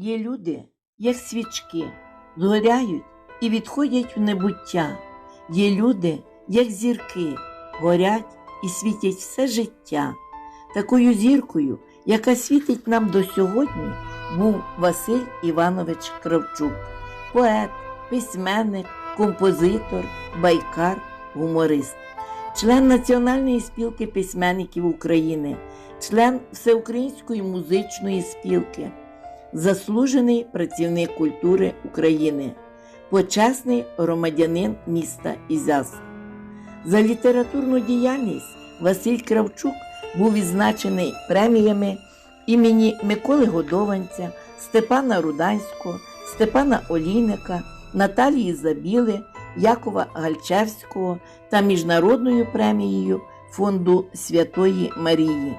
Є люди, як свічки, згоряють і відходять в небуття. Є люди, як зірки, горять і світять все життя. Такою зіркою, яка світить нам до сьогодні, був Василь Іванович Кравчук, поет, письменник, композитор, байкар, гуморист, член Національної спілки письменників України, член Всеукраїнської музичної спілки, заслужений працівник культури України, почесний громадянин міста Ізяс. За літературну діяльність Василь Кравчук був відзначений преміями імені Миколи Годованця, Степана Руданського, Степана Олійника, Наталії Забіли, Якова Гальчевського та міжнародною премією Фонду Святої Марії.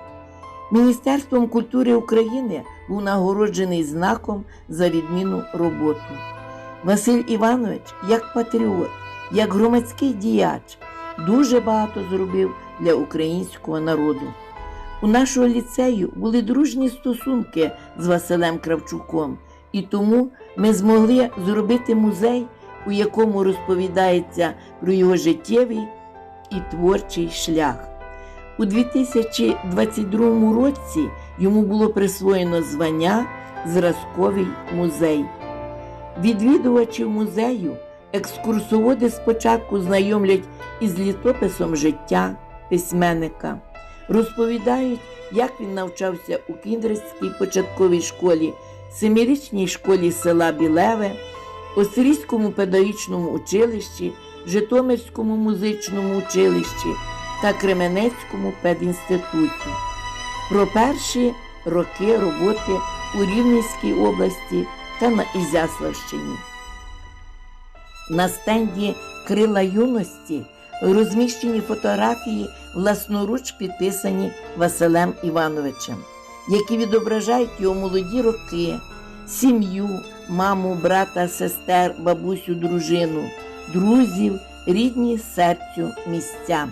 Міністерством культури України був нагороджений знаком за відмінну роботу. Василь Іванович, як патріот, як громадський діяч, дуже багато зробив для українського народу. У нашого ліцею були дружні стосунки з Василем Кравчуком, і тому ми змогли зробити музей, у якому розповідається про його життєвий і творчий шлях. У 2022 році йому було присвоєно звання Зразковий музей. Відвідувачів музею екскурсоводи спочатку знайомлять із літописом життя письменника, розповідають, як він навчався у Кіндрській початковій школі, семирічній школі села Білеве, Осирійському педагогічному училищі, Житомирському музичному училищі та Кременецькому педінституті. Про перші роки роботи у Рівненській області та на Ізяславщині. На стенді Крила юності розміщені фотографії, власноруч підписані Василем Івановичем, які відображають його молоді роки, сім'ю, маму, брата, сестер, бабусю, дружину, друзів, рідні серцю місця.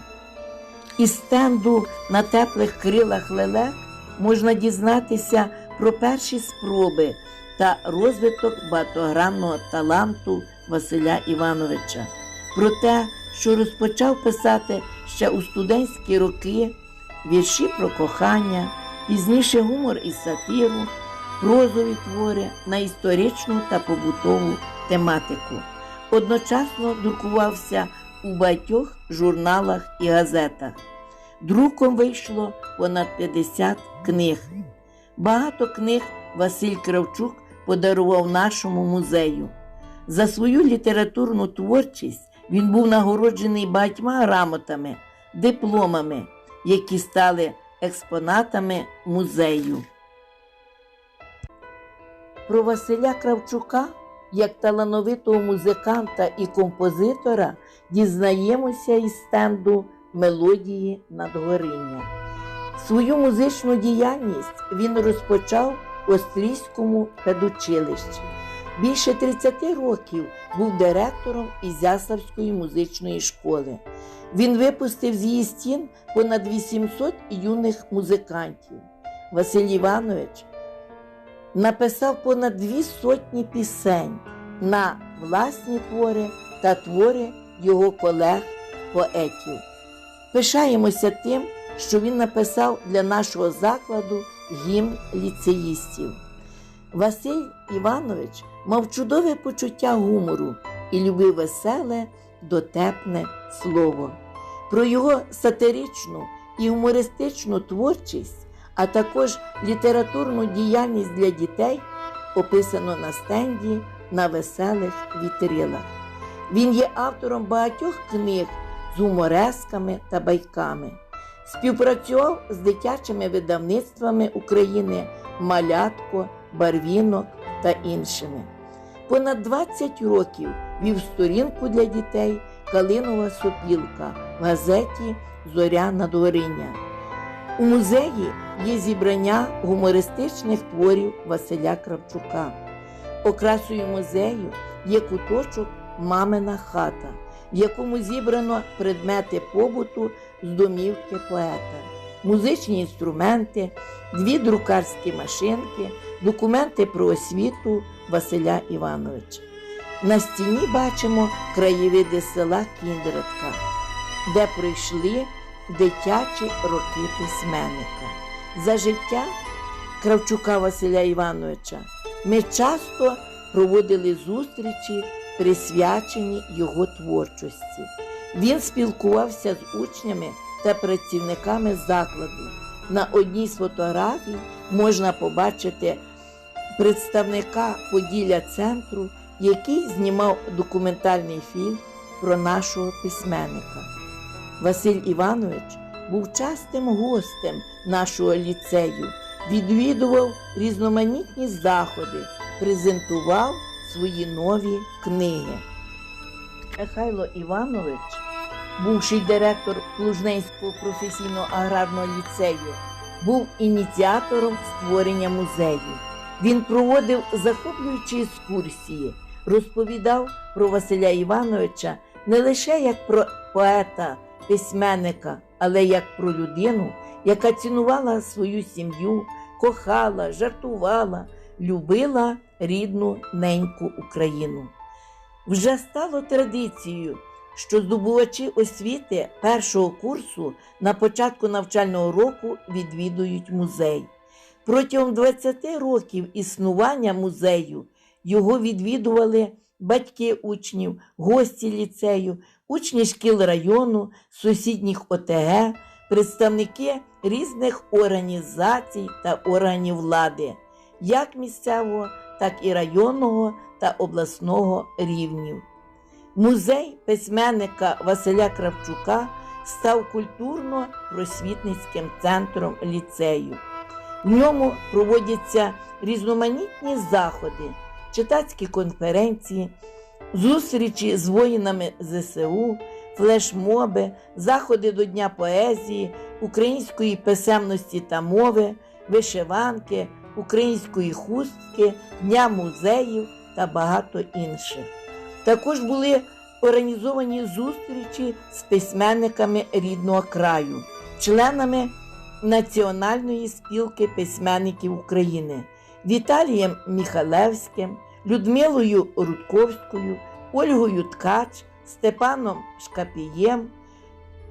Із стенду на теплих крилах лелек можна дізнатися про перші спроби та розвиток багатогранного таланту Василя Івановича, про те, що розпочав писати ще у студентські роки вірші про кохання, пізніше гумор і сатиру, прозові твори на історичну та побутову тематику. Одночасно друкувався у багатьох журналах і газетах. Друком вийшло понад 50 книг. Багато книг Василь Кравчук подарував нашому музею. За свою літературну творчість він був нагороджений багатьма грамотами, дипломами, які стали експонатами музею. Про Василя Кравчука, як талановитого музиканта і композитора, дізнаємося із стенду мелодії надгоріння. Свою музичну діяльність він розпочав у Острійському педучилищі. Більше 30 років був директором Ізяславської музичної школи. Він випустив з її стін понад 800 юних музикантів. Василь Іванович написав понад дві сотні пісень на власні твори та твори його колег-поетів. Пишаємося тим, що він написав для нашого закладу гімн ліцеїстів. Василь Іванович мав чудове почуття гумору і любив веселе, дотепне слово. Про його сатиричну і гумористичну творчість, а також літературну діяльність для дітей описано на стенді на веселих вітрилах. Він є автором багатьох книг з гуморесками та байками. Співпрацював з дитячими видавництвами України Малятко, Барвінок та іншими. Понад 20 років вів сторінку для дітей Калинова сопілка в газеті Зоря надгоріння. У музеї є зібрання гумористичних творів Василя Кравчука. Окрасою музею є куточок Мамина хата, в якому зібрано предмети побуту з домівки поета, музичні інструменти, дві друкарські машинки, документи про освіту Василя Івановича. На стіні бачимо краєвиди села Кіндратка, де пройшли дитячі роки письменника. За життя Кравчука Василя Івановича ми часто проводили зустрічі, присвячені його творчості. Він спілкувався з учнями та працівниками закладу. На одній з фотографій можна побачити представника Поділля центру, який знімав документальний фільм про нашого письменника. Василь Іванович був частим гостем нашого ліцею, відвідував різноманітні заходи, презентував свої нові книги. Михайло Іванович, бувший директор Плужненського професійно-аграрного ліцею, був ініціатором створення музею. Він проводив захоплюючі екскурсії, розповідав про Василя Івановича не лише як про поета, письменника, але як про людину, яка цінувала свою сім'ю, кохала, жартувала, любила рідну неньку Україну. Вже стало традицією, що здобувачі освіти першого курсу на початку навчального року відвідують музей. Протягом 20 років існування музею його відвідували батьки учнів, гості ліцею, учні шкіл району, сусідніх ОТГ, представники різних організацій та органів влади, як місцевого, так і районного та обласного рівнів. Музей письменника Василя Кравчука став культурно-просвітницьким центром ліцею. В ньому проводяться різноманітні заходи, читацькі конференції, зустрічі з воїнами ЗСУ, флешмоби, заходи до Дня поезії, української писемності та мови, вишиванки, української хустки, Дня музеїв та багато інших. Також були організовані зустрічі з письменниками рідного краю, членами Національної спілки письменників України Віталієм Міхалевським, Людмилою Рудковською, Ольгою Ткач, Степаном Шкапієм,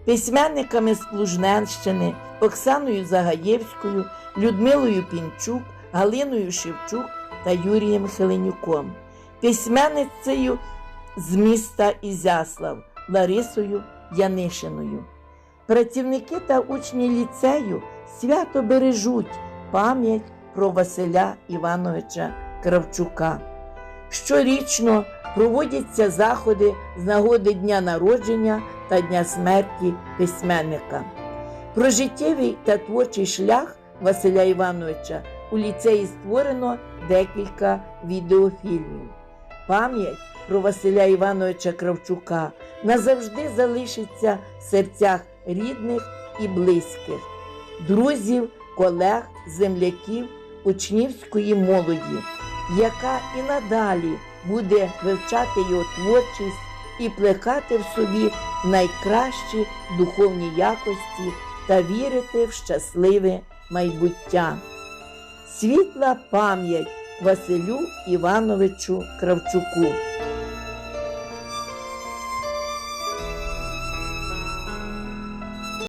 письменниками з Плужненщини Оксаною Загаєвською, Людмилою Пінчук, Галиною Шевчук та Юрієм Хеленюком, письменницею з міста Ізяслав Ларисою Янишиною. Працівники та учні ліцею свято бережуть пам'ять про Василя Івановича Кравчука. Щорічно проводяться заходи з нагоди дня народження та дня смерті письменника. Про життєвий та творчий шлях Василя Івановича у ліцеї створено декілька відеофільмів. Пам'ять про Василя Івановича Кравчука назавжди залишиться в серцях рідних і близьких, друзів, колег, земляків, учнівської молоді, яка і надалі буде вивчати його творчість і плекати в собі найкращі духовні якості та вірити в щасливе майбуття. Світла пам'ять Василю Івановичу Кравчуку.